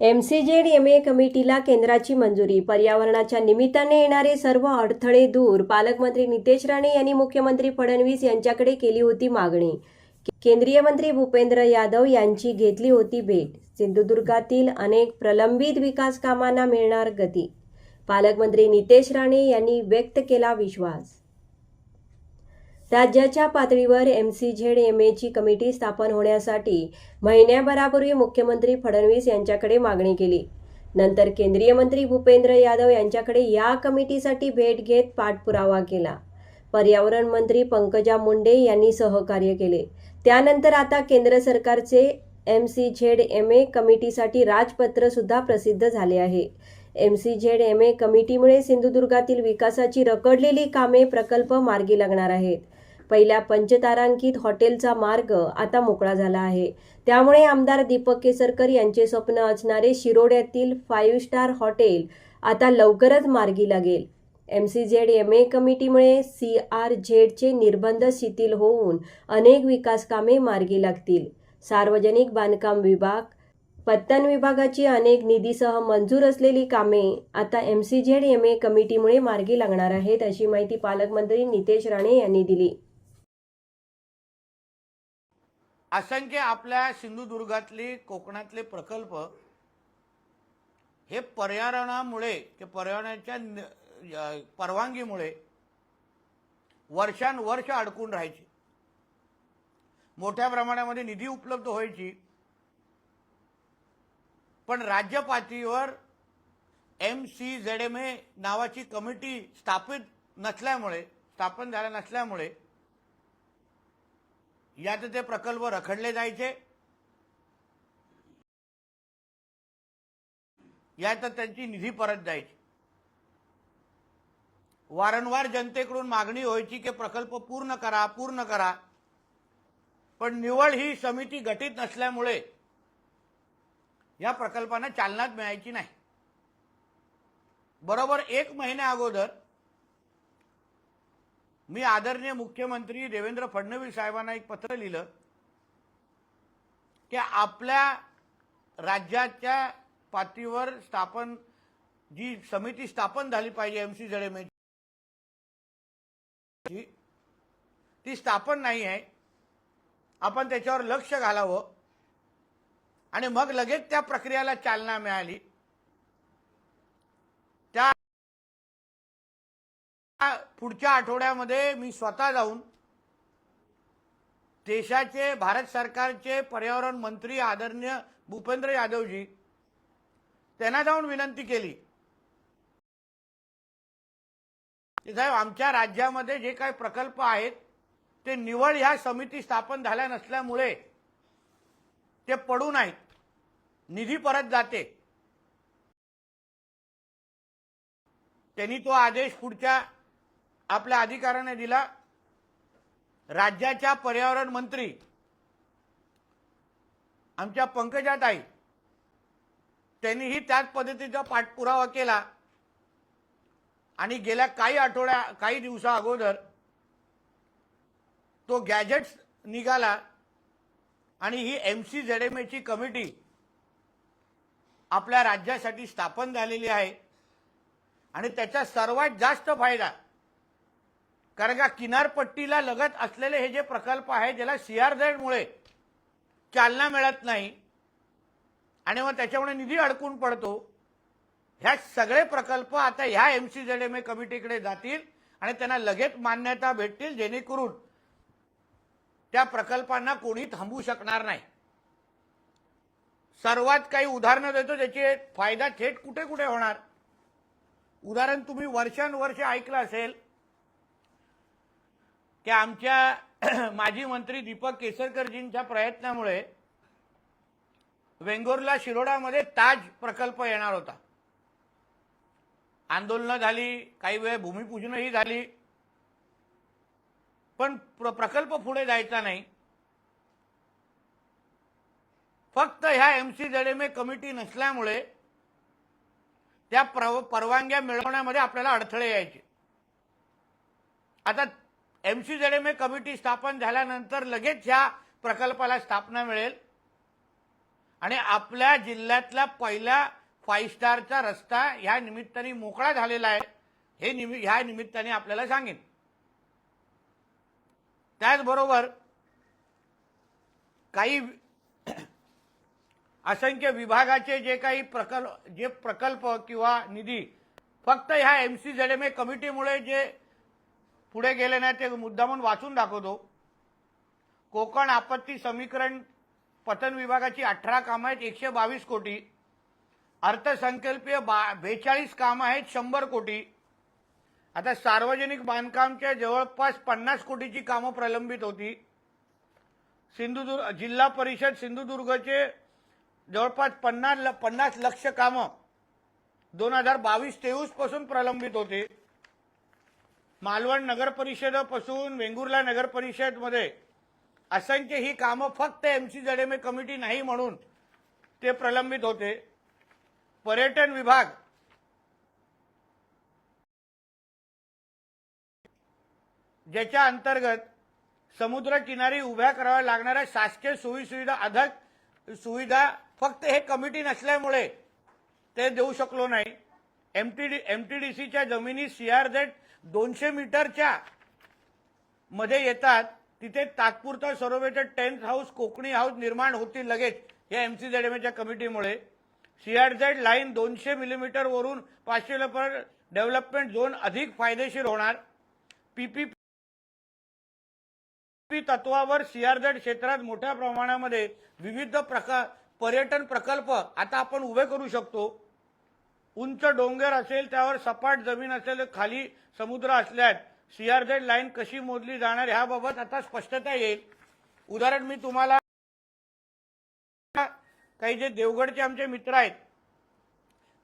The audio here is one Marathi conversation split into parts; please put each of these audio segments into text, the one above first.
M C Z M A कमिटीला केंद्राची मंजुरी. पर्यावरणाच्या निमित्ताने येणारे सर्व अडथळे दूर. पालकमंत्री नितेश राणे यांनी मुख्यमंत्री फडणवीस यांच्याकडे केली होती मागणी. केंद्रीय मंत्री भूपेंद्र यादव यांची घेतली होती भेट. सिंधुदुर्गातील अनेक प्रलंबित विकास कामांना मिळणार गती. पालकमंत्री नितेश राणे यांनी व्यक्त केला विश्वास. राज्याच्या पातळीवर एम सी झेड एम एची कमिटी स्थापन होण्यासाठी महिन्याभरापूर्वी मुख्यमंत्री फडणवीस यांच्याकडे मागणी केली. नंतर केंद्रीय मंत्री भूपेंद्र यादव यांच्याकडे या कमिटीसाठी भेट घेत पाठपुरावा केला. पर्यावरण मंत्री पंकजा मुंडे यांनी सहकार्य केले. त्यानंतर आता केंद्र सरकारचे M C Z M A कमिटीसाठी राजपत्र सुद्धा प्रसिद्ध झाले आहे. M C Z M A कमिटीमुळे सिंधुदुर्गातील विकासाची रखडलेली कामे प्रकल्प मार्गी लागणार आहेत. पहिल्या पंचतारांकित हॉटेलचा मार्ग आता मोकळा झाला आहे. त्यामुळे आमदार दीपक केसरकर यांचे स्वप्न असणारे शिरोड्यातील फाईव्ह स्टार हॉटेल आता लवकरच मार्गी लागेल. M C Z M A कमिटीमुळे C R झेडचे निर्बंध शिथिल होऊन अनेक विकास कामे मार्गी लागतील. सार्वजनिक बांधकाम विभाग पत्तन विभागाची अनेक निधीसह मंजूर असलेली कामे आता M C Z M A कमिटीमुळे मार्गी लागणार आहेत अशी माहिती पालकमंत्री नितेश राणे यांनी दिली. असंख्य आपल्या सिंधुदुर्गातले कोकणातले प्रकल्प हे पर्यावरणामुळे ते पर्यावरणाच्या परवानगीमुळे वर्षानुवर्ष अडकून राहायचे. मोठ्या प्रमाणामध्ये निधी उपलब्ध व्हायची. पण राज्य पातळीवर M C Z M A नावाची कमिटी स्थापित नसल्यामुळे स्थापन झाल्या नसल्यामुळे यात ते प्रकल्प रखडले जायचे. यात त्यांची निधी परत जायची. वारंवार जनतेकडून मागणी व्हायची की प्रकल्प पूर्ण करा पूर्ण करा. पण निवड ही समिती गठीत नसल्यामुळे या प्रकल्पांना चालनाच मिळायची नाही. बरोबर एक महिन्या अगोदर मी आदरणीय मुख्यमंत्री देवेंद्र फडणवीस साहेबांना एक पत्र लिहिलं की आपल्या राज्याच्या पातळीवर स्थापन जी समिती स्थापन झाली पाहिजे एम सी जडेमेची ती स्थापन नाही आहे. आपण त्याच्यावर लक्ष घालावं. आणि मग लगेच त्या प्रक्रियेला चालना मिळाली त्या पुढच्या आठवड्यामध्ये मी स्वतः जाऊन देशाचे भारत सरकारचे पर्यावरण मंत्री आदरणीय भूपेंद्र यादवजी त्यांना जाऊन विनंती केली. साहेब आमच्या राज्यामध्ये जे काही प्रकल्प आहेत ते निवड ह्या समिती स्थापन झाल्या नसल्यामुळे ते पडू नाहीत. निधी परत जाते. त्यांनी तो आदेश पुढच्या आपल्या अधिकाऱ्याने दिला. राज्याच्या पर्यावरण मंत्री आमच्या पंकजाताई त्यांनीही त्याच पद्धतीचा पाठपुरावा केला. आणि गेल्या काही आठवड्या काही दिवसा अगोदर तो गॅजेट्स निघाला आणि ही एम सी झेड एम एची कमिटी आपल्या राज्यासाठी स्थापन झालेली आहे. आणि त्याचा सर्वात जास्त फायदा कारण का किनारपट्टीला लगत असलेले हे जे प्रकल्प आहेत ज्याला सीआरझेडमुळे चालना मिळत नाही आणि मग त्याच्यामुळे निधी अडकून पडतो ह्या सगळे प्रकल्प आता ह्या M C Z M A कमिटीकडे जातील आणि त्यांना लगेच मान्यता भेटतील जेणेकरून त्या प्रकल्पांना कोणी थांबवू शकणार नाही. सर्वात काही उदाहरणं देतो ज्याचे फायदा थेट कुठे कुठे होणार? उदाहरण तुम्ही वर्षानुवर्ष ऐकलं असेल की आमच्या माजी मंत्री दीपक केसरकरजींच्या प्रयत्नामुळे वेंगुर्ला शिरोडामध्ये ताज प्रकल्प येणार होता. आंदोलनं झाली काही वेळ भूमिपूजनही झाली. पण प्र- प्रकल्प पुढे जायचा नाही. फक्त ह्या एम सी जडेमे कमिटी नसल्यामुळे त्या प्रव- परवानग्या मिळवण्यामध्ये आपल्याला अडथळे यायचे. आता M C Z M A committee स्थापन झाल्यानंतर लगेच ह्या प्रकल्पाला स्थापना मिळेल. आणि आपल्या जिल्ह्यातला पहिला फाईव्ह स्टारचा रस्ता ह्या निमित्ताने मोकळा झालेला आहे. हे निमि ह्या निमित्ताने आपल्याला सांगेन. त्याचबरोबर काही असंख्य विभागाचे जे काही प्रकल्प जे प्रकल्प किंवा निधी फक्त ह्या M C Z M A कमिटीमुळे जे पुढे गेले नाही ते मुद्दा म्हणून वाचून दाखवतो. कोकण आपत्ती समीकरण पतन विभागाची अठरा कामं आहेत एकशे बावीस कोटी. अर्थसंकल्पीय बा बेचाळीस कामं आहेत शंभर कोटी. आता सार्वजनिक बांधकामच्या जवळपास पन्नास कोटीची कामं प्रलंबित होती. सिंधुदुर्ग जिल्हा परिषद सिंधुदुर्गचे जवळपास पन्नास ल- पन्नास लक्ष कामं दोन हजार बावीस तेवीसपासून प्रलंबित होते. मालवण नगरपरिषदेपासून वेंगुर्ला नगर परिषदमध्ये असंख्य ही कामं फक्त एम सी जडेमे कमिटी नाही म्हणून ते प्रलंबित होते. पर्यटन विभाग ज्याच्या अंतर्गत समुद्रकिनारी उभ्या कराव्या लागणाऱ्या शासकीय सोयीसुविधा अधक सुविधा फक्त हे कमिटी नसल्यामुळे ते देऊ शकलो नाही. एमटीडी एमटीडीसीच्या जमिनी सीआरझेड दोनशे मीटरच्या मध्ये येतात तिथे तात्पुरता सरोवेटेड टेन्थ हाऊस कोकणी हाऊस निर्माण होतील लगेच या एम सी जेड एम एच्या कमिटीमुळे. सीआरझेड लाईन दोनशे मिलीमीटर वरून पाचशे लपर डेव्हलपमेंट झोन अधिक फायदेशीर होणार. पीपीपी तत्वावर सीआरझेड क्षेत्रात मोठ्या प्रमाणामध्ये विविध प्रकार पर्यटन प्रकल्प आता आपण उभे करू शकतो. उंच डोंगर असेल त्यावर सपाट जमीन असेल खाली समुद्र असल्यात सीआरझेड लाईन कशी मोजली जाणार ह्याबाबत आता स्पष्टता येईल. उदाहरण मी तुम्हाला काही जे देवगडचे आमचे मित्र आहेत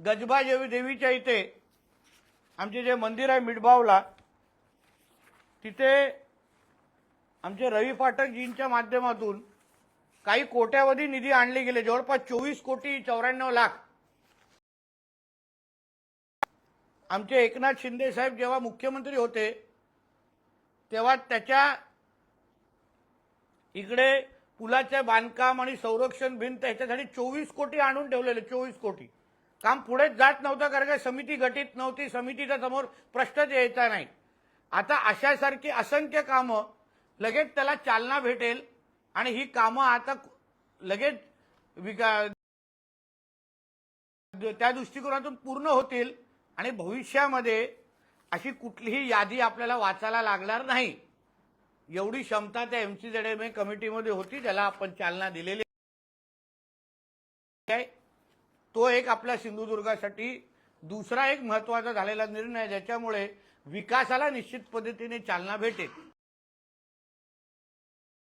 गजबा देवी देवीच्या इथे आमचे जे मंदिर आहे मिडबावला तिथे आमचे रवी फाटकजींच्या माध्यमातून काही कोट्यावधी निधी आणले गेले जवळपास चोवीस कोटी चौऱ्याण्णव लाख. आमचे एकनाथ शिंदे साहेब जेव्हा मुख्यमंत्री होते तेव्हा त्याच्या इकडे पुलाचे बांधकाम आणि संरक्षण भिंत ह्याच्यासाठी चोवीस कोटी आणून ठेवलेले चोवीस कोटी. काम पुढे जात नव्हतं कारण का समिती गठीत नव्हती समितीच्या समोर प्रश्नच यायचा नाही. आता अशासारखी असंख्य कामं लगेच त्याला चालना भेटेल आणि ही कामं आता लगेच विका त्या दृष्टिकोनातून पूर्ण होतील. आणि भविष्यामध्ये अशी कुठलीही यादी आपल्याला वाचायला लागणार नाही. एवढी क्षमता त्या एम एमसी ए कमिटीमध्ये होती ज्याला आपण चालना दिलेली आहे. तो एक आपल्या सिंधुदुर्गासाठी दुसरा एक महत्त्वाचा झालेला निर्णय ज्याच्यामुळे विकासाला निश्चित पद्धतीने चालना भेटेल.